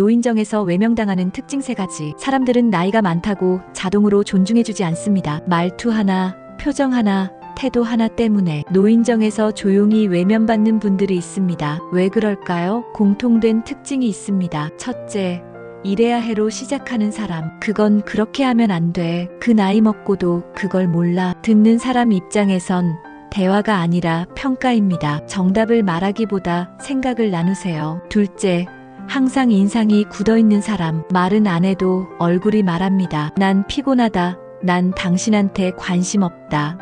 노인정에서 외명당하는 특징 세 가지. 사람들은 나이가 많다고 자동으로 존중해주지 않습니다. 말투 하나, 표정 하나, 태도 하나 때문에 노인정에서 조용히 외면받는 분들이 있습니다. 왜 그럴까요? 공통된 특징이 있습니다. 첫째, 이래야 해로 시작하는 사람. 그건 그렇게 하면 안 돼. 그 나이 먹고도 그걸 몰라. 듣는 사람 입장에선 대화가 아니라 평가입니다. 정답을 말하기보다 생각을 나누세요. 둘째, 항상 인상이 굳어 있는 사람. 말은 안 해도 얼굴이 말합니다. 난 피곤하다. 난 당신한테 관심 없다.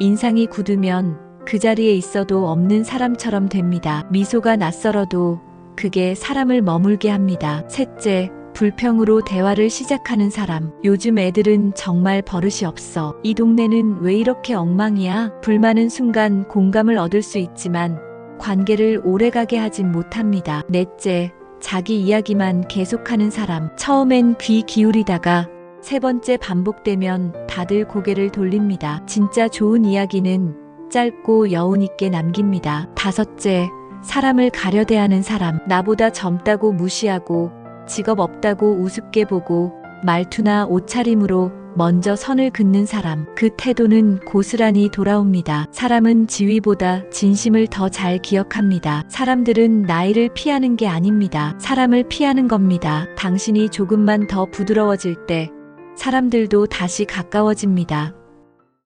인상이 굳으면 그 자리에 있어도 없는 사람처럼 됩니다. 미소가 낯설어도 그게 사람을 머물게 합니다. 셋째, 불평으로 대화를 시작하는 사람. 요즘 애들은 정말 버릇이 없어. 이 동네는 왜 이렇게 엉망이야? 불만은 순간 공감을 얻을 수 있지만 관계를 오래가게 하진 못합니다. 넷째, 자기 이야기만 계속하는 사람. 처음엔 귀 기울이다가 세 번째 반복되면 다들 고개를 돌립니다. 진짜 좋은 이야기는 짧고 여운 있게 남깁니다. 다섯째, 사람을 가려대하는 사람. 나보다 젊다고 무시하고 직업 없다고 우습게 보고 말투나 옷차림으로 먼저 선을 긋는 사람. 그 태도는 고스란히 돌아옵니다. 사람은 지위보다 진심을 더 잘 기억합니다. 사람들은 나이를 피하는 게 아닙니다. 사람을 피하는 겁니다. 당신이 조금만 더 부드러워질 때 사람들도 다시 가까워집니다.